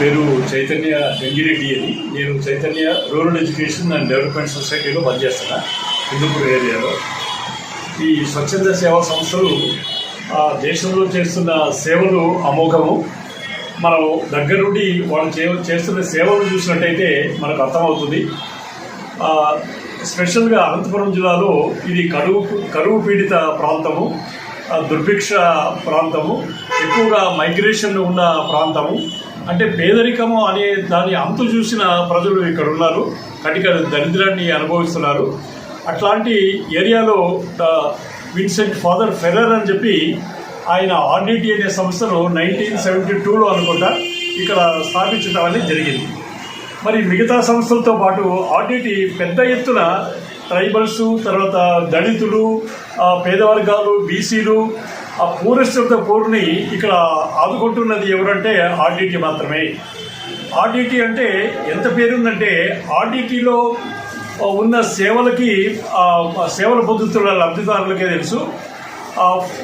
పేరు చైతన్య గంగిరెడ్డి అని. నేను Chaitanya rural education and development సొసైటీలో పనిచేస్తున్నా హిందూపూర్ ఏరియాలో. ఈ స్వచ్ఛంద సేవా సంస్థలు ఆ, దేశంలో చేస్తున్న సేవలు అమోఘము. మనం దగ్గర నుండి వాళ్ళు చే చేస్తున్న సేవలు చూసినట్టయితే మనకు అర్థమవుతుంది. స్పెషల్గా అనంతపురం జిల్లాలో ఇది కరువు కరువు పీడిత ప్రాంతము. దుర్భిక్ష ప్రాంతము ఎక్కువగా మైగ్రేషన్ ఉన్న ప్రాంతము. అంటే పేదరికము అనే దాని అంతు చూసిన ప్రజలు ఇక్కడ ఉన్నారు. కటిక దరిద్రాన్ని అనుభవిస్తున్నారు. అట్లాంటి ఏరియాలో విన్సెంట్ ఫాదర్ ఫెరర్ అని చెప్పి ఆయన ఆర్డిటీ అనే సంస్థను నైన్టీన్ సెవెంటీ టూలో అనుకుంటా ఇక్కడ స్థాపించడం అనేది జరిగింది. మరి మిగతా సంస్థలతో పాటు ఆర్డిటీ పెద్ద ఎత్తున ట్రైబల్స్ తర్వాత దళితులు ఆ, పేద వర్గాలు బీసీలు ఆ పూరెస్ట్ పోరుని ఇక్కడ ఆదుకుంటున్నది ఎవరంటే ఆర్డీటీ మాత్రమే. ఆర్డీటీ అంటే ఎంత పేరుందంటే ఆర్డీటీలో ఉన్న సేవలకి సేవల సేవలు పొందుతున్న లబ్ధిదారులకే తెలుసు.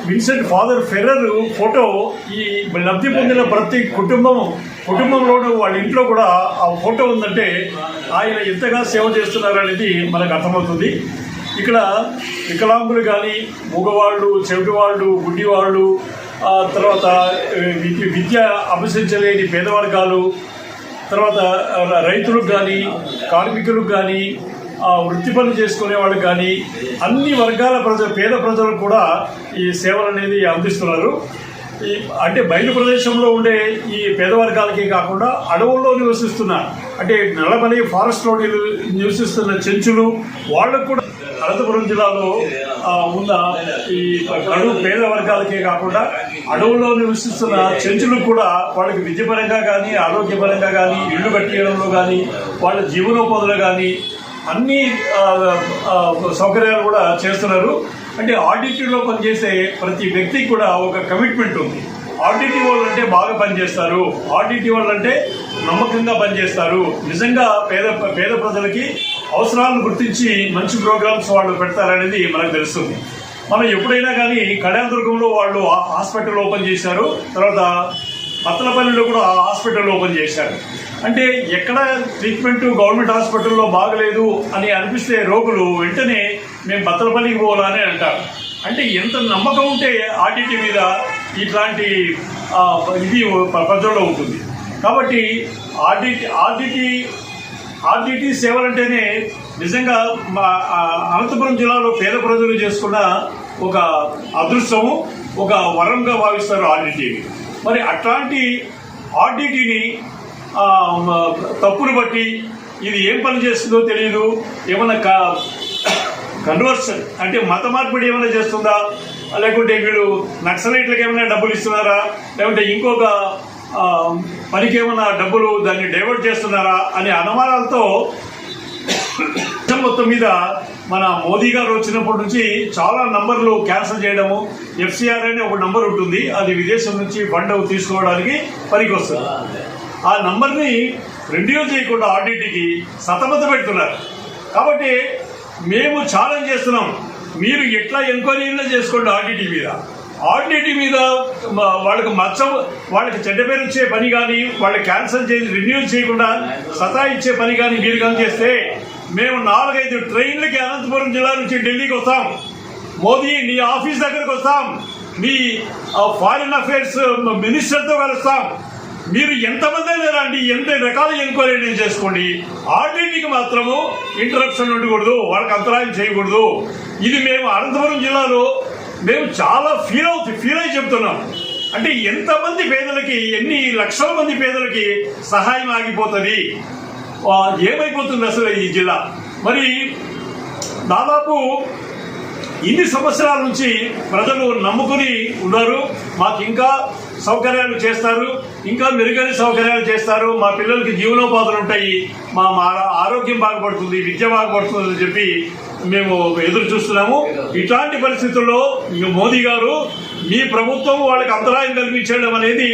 విన్సెంట్ ఫాదర్ ఫెర్రర్ ఫోటో ఈ లబ్ధి పొందిన ప్రతి కుటుంబం కుటుంబంలోనూ వాళ్ళ ఇంట్లో కూడా ఆ ఫోటో ఉందంటే ఆయన ఎంతగా సేవ చేస్తున్నారు అనేది మనకు అర్థమవుతుంది. ఇక్కడ వికలాంగులు కానీ మూగవాళ్ళు చెవిటివాళ్ళు గుడ్డివాళ్ళు తర్వాత విద్య విద్య అభ్యసించలేని పేద వర్గాలు తర్వాత రైతులకు కానీ కార్మికులకు కానీ వృత్తి పనులు చేసుకునే వాళ్ళు కానీ అన్ని వర్గాల ప్రజలు పేద ప్రజలకు కూడా ఈ సేవలు అనేది అందిస్తున్నారు. ఈ అంటే బయలు ప్రదేశంలో ఉండే ఈ పేద వర్గాలకే కాకుండా అడవుల్లో నివసిస్తున్న అంటే నల్లమని ఫారెస్ట్లో నివసిస్తున్న చెంచులు వాళ్ళకు కూడా అనంతపురం జిల్లాలో ఉన్న ఈ కడుగు పేద వర్గాలకే కాకుండా అడవుల్లో నివసిస్తున్న చెంచులు కూడా వాళ్ళకి విద్యపరంగా కానీ ఆరోగ్యపరంగా కానీ ఇల్లు కట్టేయడంలో కానీ వాళ్ళ జీవనోపాధులు కానీ అన్ని సౌకర్యాలు కూడా చేస్తున్నారు. అంటే ఆడిటీలో పనిచేసే ప్రతి వ్యక్తికి కూడా ఒక కమిట్మెంట్ ఉంది. ఆడిటీ వాళ్ళు అంటే బాగా పనిచేస్తారు. ఆడిటీ వాళ్ళు అంటే నమ్మకంగా పనిచేస్తారు. నిజంగా పేద పేద ప్రజలకి అవసరాలను గుర్తించి మంచి ప్రోగ్రామ్స్ వాళ్ళు పెడతారనేది మనకు తెలుస్తుంది. మనం ఎప్పుడైనా కానీ కళ్యాణదుర్గంలో వాళ్ళు హాస్పిటల్ ఓపెన్ చేశారు. తర్వాత పత్తలపల్లిలో కూడా హాస్పిటల్ ఓపెన్ చేశారు. అంటే ఎక్కడ ట్రీట్మెంట్ గవర్నమెంట్ హాస్పిటల్లో బాగలేదు అని అనిపిస్తే రోగులు వెంటనే మేము బత్తలపల్లికి పోవాలని అంటారు. అంటే ఎంత నమ్మకం ఉంటే ఆర్టీటీ మీద ఇట్లాంటి ఇది ప్రపంచంలో ఉంటుంది. కాబట్టి ఆర్డిటి ఆర్డిటి ఆర్డిటి సేవలంటేనే నిజంగా మా అనంతపురం జిల్లాలో పేద ప్రజలు చేసుకున్న ఒక అదృష్టము ఒక వరంగా భావిస్తారు ఆర్డిటీని మరి అట్లాంటి ఆర్డిటీని తప్పును బట్టి ఇది ఏం పని చేస్తుందో తెలియదు ఏమన్నా కన్వర్షన్ అంటే మత మార్పిడి ఏమైనా చేస్తుందా? లేకుంటే వీళ్ళు నక్సలైట్లకు ఏమైనా డబ్బులు ఇస్తున్నారా? లేకుంటే ఇంకొక పనికి ఏమైనా డబ్బులు దాన్ని డైవర్ట్ చేస్తున్నారా? అనే అనుమానాలతో మొత్తం మీద మన మోదీ గారు వచ్చినప్పటి నుంచి చాలా నంబర్లు క్యాన్సిల్ చేయడము ఎఫ్సిఆర్ అనే ఒక నంబర్ ఉంటుంది. అది విదేశం నుంచి ఫండ్ తీసుకోవడానికి పనికి వస్తుంది ఆ నంబర్ని రెన్యూ చేయకుండా ఆర్డీటీకి సతమత పెడుతున్నారు. కాబట్టి మేము ఛాలెంజ్ చేస్తున్నాం మీరు ఎట్లా ఎంక్వైరీలో చేసుకోండి ఆర్డీటీ మీద. ఆర్డిటీ మీద వాళ్ళకి మచ్చ వాళ్ళకి చెడ్డ పేరు వచ్చే పని కానీ వాళ్ళు క్యాన్సిల్ చేసి రిన్యూ చేయకుండా సతా ఇచ్చే పని కానీ మీరు కానీ చేస్తే మేము నాలుగైదు ట్రైన్లకి అనంతపురం జిల్లా నుంచి ఢిల్లీకి వస్తాం. మోదీ నీ ఆఫీస్ దగ్గరకు వస్తాం. మీ ఫారిన్ అఫైర్స్ మినిస్టర్తో కలుస్తాం. మీరు ఎంతమంది అయినా రండి ఎంత రకాల ఎంక్వైరీ చేసుకోండి. ఆర్డీకి మాత్రము ఇంటరప్షన్ ఉండకూడదు వాళ్ళకి అంతరాయం చేయకూడదు. ఇది మేము అనంతపురం జిల్లాలో మేము చాలా ఫీల్ అవుతు ఫీల్ అయి చెప్తున్నాం. అంటే ఎంతమంది పేదలకి ఎన్ని లక్షల మంది పేదలకి సహాయం ఆగిపోతుంది? ఏమైపోతుంది అసలు ఈ జిల్లా? మరి దాదాపు ఇన్ని సంవత్సరాల నుంచి ప్రజలు నమ్ముకుని ఉన్నారు. మాకు ఇంకా సౌకర్యాలు చేస్తారు. ఇంకా మెరుగైన సౌకర్యాలు చేస్తారు. మా పిల్లలకి జీవనోపాధులు ఉంటాయి. మా మా ఆరోగ్యం బాగుపడుతుంది విద్య బాగుపడుతుంది అని చెప్పి మేము ఎదురు చూస్తున్నాము. ఇట్లాంటి పరిస్థితుల్లో మోదీ గారు మీ ప్రభుత్వం వాళ్ళకి అంతరాయం కల్పించడం అనేది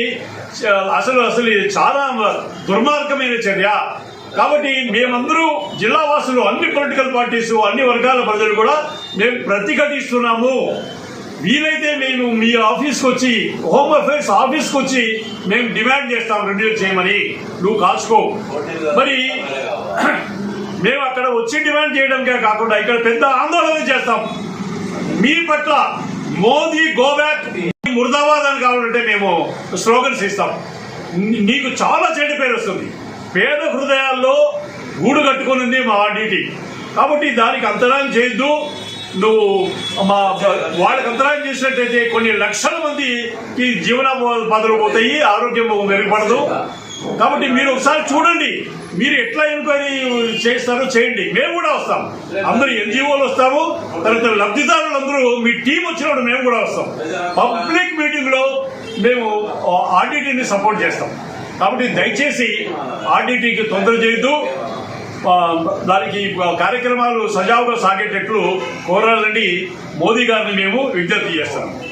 అసలు అసలు చాలా దుర్మార్గమైన చర్య. కాబట్టి మేమందరూ జిల్లా వాసులు అన్ని పొలిటికల్ పార్టీస్ అన్ని వర్గాల ప్రజలు కూడా మేము ప్రతిఘటిస్తున్నాము. వీలైతే మేము మీ ఆఫీస్కి వచ్చి హోమ్ అఫైర్స్ ఆఫీస్కి వచ్చి మేము డిమాండ్ చేస్తాం రెన్యూ చేయమని. నువ్వు కాల్చుకో. మరి మేము అక్కడ వచ్చి డిమాండ్ చేయడంకే కాకుండా ఇక్కడ పెద్ద ఆందోళన చేస్తాం. మీ పట్ల మోదీ గోబ్యాక్ ముర్దాబాద్ అని కావాలంటే మేము స్లోగన్స్ ఇస్తాం. నీకు చాలా చెడ్డ పేరు వస్తుంది. పేద హృదయాల్లో గూడు కట్టుకొని ఉంది మా ఆర్డీటీ కాబట్టి దానికి అంతరాయం చేయొద్దు. నువ్వు మా వాళ్ళకి అంతరాయం చేసినట్టయితే కొన్ని లక్షల మందికి బదులు పోతాయి ఆరోగ్యం మెరుగుపడదు. కాబట్టి మీరు ఒకసారి చూడండి. మీరు ఎట్లా ఎంక్వైరీ చేస్తారో చేయండి. మేము కూడా వస్తాం. అందరూ ఎన్జిఓలు వస్తాము. తర్వాత లబ్ధిదారులు అందరూ మీ టీం వచ్చినప్పుడు మేము కూడా వస్తాం. పబ్లిక్ మీటింగ్లో మేము ఆర్డిటీని సపోర్ట్ చేస్తాం. కాబట్టి దయచేసి ఆర్డిటీకి తొందర చేయొద్దు. దానికి కార్యక్రమాలు సజావుగా సాగేటట్లు కోరాలని మోదీ గారిని మేము విజ్ఞప్తి చేస్తాము